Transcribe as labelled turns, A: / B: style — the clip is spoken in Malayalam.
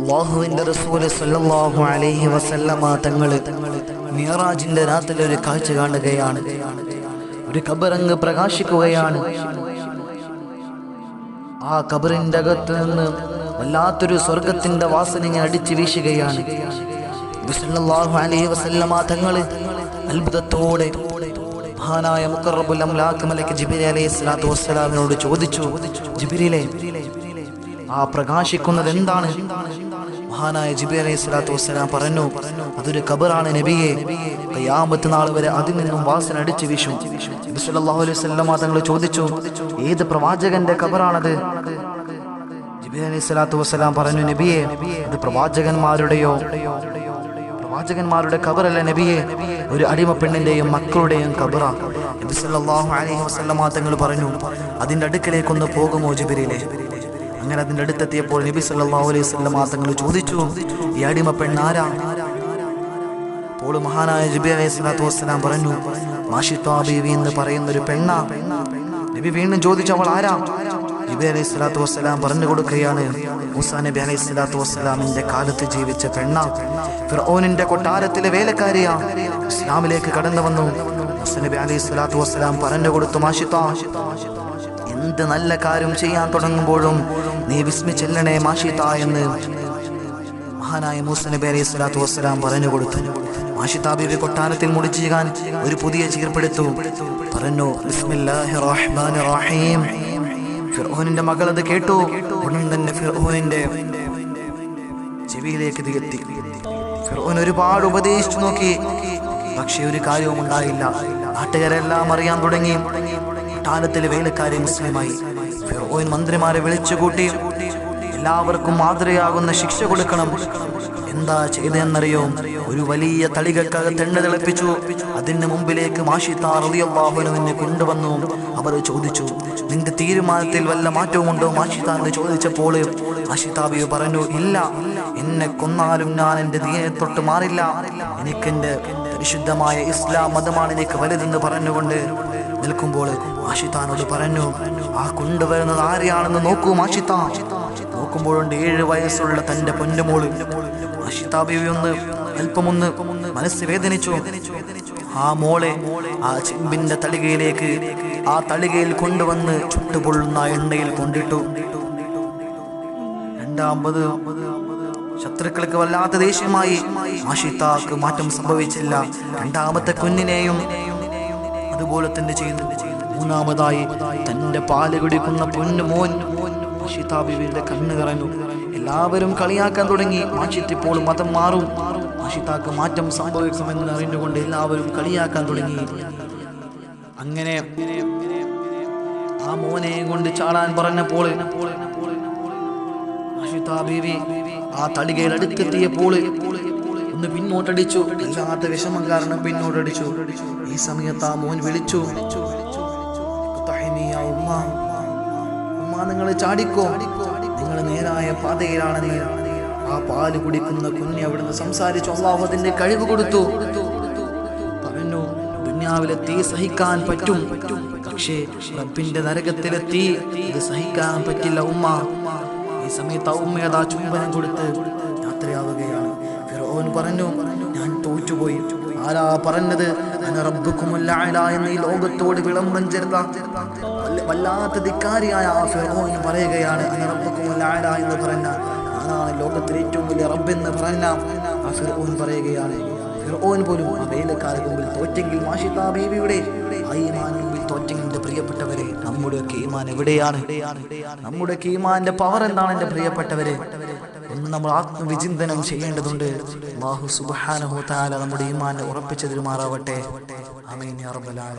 A: അള്ളാഹുവിന്റെ റസൂൽ സല്ലല്ലാഹു അലൈഹി വസല്ലമ തങ്ങൾ മിയറാജിന്റെ രാത്രി ഒരു കാഴ്ച കാണുകയാണ്. ഒരു കബറങ്ങ് പ്രകാശിക്കുകയാണ്. ആ കബറിന്റെ അകത്ത് നിന്ന് വല്ലാത്തൊരു സ്വർഗത്തിന്റെ വാസന ഇങ്ങനെ അടിച്ചു വീശുകയാണ്. സല്ലല്ലാഹു അലൈഹി വസല്ലമ തങ്ങൾ അത്ഭുതത്തോടെ മഹാനായ മുഖറബുൽ അംലാക്ക് മലക്ക് ജിബിരി അലൈഹി സ്വലാത്തു വസ്സലാമിനോട് ചോദിച്ചു ജിബിരിലെ ആ പ്രകാശിക്കുന്നത് എന്താണ്? മഹാനായ ജിബി അലൈഹി സ്വലാത്തു വസ്സലാം പറഞ്ഞു അതൊരു കബറാണ് നബിയെ. കയ്യാമത്ത് നാൾ വരെ അതിൽ നിന്നും വാസന അടിച്ചു വീശും. നബി സല്ലല്ലാഹു അലൈഹി വസല്ലമ തങ്ങൾ ചോദിച്ചു ഏത് പ്രവാചകന്റെ കബറാണത് ജിബി അലൈഹി സ്വലാത്തു വസ്സലാം പറഞ്ഞു നബിയെ അത് പ്രവാചകന്മാരുടെയോ? പ്രവാചകന്മാരുടെ കബറല്ല നബിയെ ഒരു അടിമ പെണ്ണിന്റെയും മക്കളുടെയും കബറ നബി സല്ലല്ലാഹു അലൈഹി വസല്ലമ തങ്ങൾ പറഞ്ഞു അതിന്റെ അടുക്കലേക്കൊന്ന് പോകുമോ ജിബിരിലെ? അങ്ങനെ അതിന്റെ അടുത്തെത്തിയപ്പോൾ നബി സല്ലല്ലാഹു അലൈഹി വസല്ലമ തങ്ങൾ ചോദിച്ചു ഈ അടിമ പെണ്ണാരാ? അപ്പോൾ മഹാനായ ജിബി അലൈഹി സ്വലാത്തു പറഞ്ഞു മാഷിത്വാ ബീവി എന്ന് പറയുന്ന ഒരു പെണ്ണ. നബി വീണ്ടും ചോദിച്ചു അവൾ ആരാ? നബി അലൈഹി സ്വലാത്തു വസ്സലാം പറഞ്ഞു കൊടുക്കുകയാണ് മൂസാ നബി അലൈഹി സ്വലാത്തു വസ്സലാമിന്റെ കാലത്ത് ജീവിച്ച പെണ്ണ. ഫിർഔനിന്റെ കൊട്ടാരത്തിലെ വേലക്കാരിയാ. ഇസ്ലാമിലേക്ക് കടന്നു വന്നു. മൂസാ നബി അലൈഹി സ്വലാത്തു വസ്സലാം പറഞ്ഞു കൊടുത്തു മാഷിത്താ എന്ത് നല്ല കാര്യം ചെയ്യാൻ തുടങ്ങുമ്പോഴും നീ വിസ്മിച്ചെല്ലണേ മാഷിത്ത എന്ന് മഹാനായ മൂസ നബി അലൈഹി സ്വലാത്തു വസ്സലാം പറഞ്ഞു കൊടുത്തു. മാഷിത്ത ബീവി കൊട്ടാരത്തിൽ മുടിച്ചുകാൻ ഒരു പുതിയ ചീർപ്പെടുത്തു. പറഞ്ഞു ഫിർഹോനിന്റെ മകൾ അത് കേട്ടു. ഉടൻ തന്നെ ഫിർഹോനിന്റെ ചെവിയിലേക്ക് ഇത് എത്തി. ഫിർഔൻ ഒരുപാട് ഉപദേശിച്ചു നോക്കി. പക്ഷെ ഒരു കാര്യവും ഉണ്ടായില്ല നാട്ടുകാരെല്ലാം അറിയാൻ തുടങ്ങി. കൊട്ടാരത്തിലെ വേലക്കാരി മുസ്ലിമായി. ഫിറോയിൻ മന്ത്രിമാരെ വിളിച്ചുകൂട്ടി എല്ലാവർക്കും മാതൃകയാകുന്ന ശിക്ഷ കൊടുക്കണം. എന്താ ചെയ്തതെന്നറിയോ? ഒരു വലിയ തളികക്കകത്ത് എണ്ണ തിളപ്പിച്ചു. അതിന് മുമ്പിലേക്ക് മാഷിത്താറിയാഹുനുവിനെ കൊണ്ടുവന്നു. അവർ ചോദിച്ചു നിന്റെ തീരുമാനത്തിൽ വല്ല മാറ്റവും ഉണ്ടോ മാഷിത്ത എന്ന് ചോദിച്ചപ്പോൾ മാഷിത്താബിയു പറഞ്ഞു ഇല്ല എന്നെ കൊന്നാലും ഞാൻ എന്റെ ദീനെ തൊട്ട് മാറില്ല എനിക്കെന്റെ പരിശുദ്ധമായ ഇസ്ലാം മതമാണ് എനിക്ക് വലുതെന്ന് പറഞ്ഞുകൊണ്ട് നിൽക്കുമ്പോൾ ആഷിത്താനോട് പറഞ്ഞു ആ കൊണ്ടുവരുന്നത് ആരെയാണെന്ന് നോക്കൂ ആഷിത്ത നോക്കുമ്പോഴുണ്ട് ഏഴ് വയസ്സുള്ള തന്റെ പൊന്നുമോൾ. മാഷിത്ത ബീവി ഒന്ന് അല്പമൊന്ന് മനസ്സ് വേദനിച്ചു. ആ മോളെ ആ ചെമ്പിന്റെ തളികയിലേക്ക് ആ തളികയിൽ കൊണ്ടുവന്ന് ചുട്ടുപൊള്ളുന്ന എണ്ണയിൽ കൊണ്ടിട്ടു. രണ്ടാമത് ശത്രുക്കൾക്ക് വല്ലാത്ത ദേഷ്യമായി ആഷിത്താക്ക് മാറ്റം സംഭവിച്ചില്ല. രണ്ടാമത്തെ കുഞ്ഞിനെയും അതുപോലെ തന്നെ ചെയ്യുന്നു. മൂന്നാമതായി തന്റെ പാൽ കുടിക്കുന്ന പൊന്നു മോൻ മാഷിത്താബിയുടെ കണ്ണ് കറഞ്ഞു എല്ലാവരും കളിയാക്കാൻ തുടങ്ങി. മാഷിത്തിപ്പോൾ മതം മാറും. മാഷിത്താക്ക് മാറ്റം സംഭവിക്കുമെന്ന് അറിഞ്ഞുകൊണ്ട് എല്ലാവരും കളിയാക്കാൻ തുടങ്ങി. അങ്ങനെ ആ മോനെ കൊണ്ട് ചാടാൻ പറഞ്ഞപ്പോൾ ആഷിത്താ ബീവി ആ തളികയിൽ അടുത്തെത്തിയപ്പോൾ ഒന്ന് പിന്നോട്ടടിച്ചു. വല്ലാത്ത വിഷമം കാരണം പിന്നോട്ടടിച്ചു. ഈ സമയത്ത് ആ മോൻ വിളിച്ചു. "തഹിനിയ ഉമ്മ. നിങ്ങൾ ചാടിക്കോ. നിങ്ങൾ നേരായ പാതയിലാണ് ആ പാൽ കുടിക്കുന്ന കുഞ്ഞ് അവിടുന്ന് സംസാരിച്ചു. അള്ളാഹുദിന്റെ കഴിവ് കൊടുത്തു. പറഞ്ഞു ദുന്യാവിലെ തീ സഹിക്കാൻ പറ്റും. പക്ഷേ റബ്ബിന്റെ നരകത്തിലെ തീ ഇത് സഹിക്കാൻ പറ്റില്ല ഉമ്മ. ഈ സമയത്ത് ആ ഉമ്മ അതാ ചുംബനം കൊടുത്ത് ഫിറോൻ പറഞ്ഞു ഞാൻ തോറ്റുപോയി. ആരാ പറഞ്ഞത്? എന്ന് ഈ ലോകത്തോട് വിളംബരം ചേർത്ത വല്ല- വല്ലാത്ത ധിക്കാരിയായ ആ ഫിറോൻ പറയുകയാണ് അന റബ്ബുക്കുമുൽ അഅല എന്ന് പറഞ്ഞ. ഞാനാണ് ലോകത്തിലെ ഏറ്റവും വലിയ റബ്ബെന്ന് പറഞ്ഞ? ആ ഫിറോൻ പറയുകയാണ് ഫിറോൻ പോലും ആ വേലക്കാരുടെ മുമ്പിൽ തോറ്റെങ്കിൽ മാഷിതാ ബീവിയുടെ ആ ഈമാൻ മുമ്പിൽ തോറ്റെങ്കിൽ എന്റെ പ്രിയപ്പെട്ടവരെ നമ്മുടെയൊക്കെ ഈമാൻ എവിടെയാണ്? നമ്മുടെയൊക്കെ ഈമാന്റെ പവർ എന്താണ് എന്റെ പ്രിയപ്പെട്ടവരെ? ഒന്ന് നമ്മൾ ആത്മവിചിന്തനം ചെയ്യേണ്ടതുണ്ട്. അല്ലാഹു സുബ്ഹാനഹു തആല നമ്മുടെ ഈമാനെ ഉറപ്പിച്ചു മാറാവട്ടെ. ആമീൻ യാ റബ്ബൽ ആലമീൻ.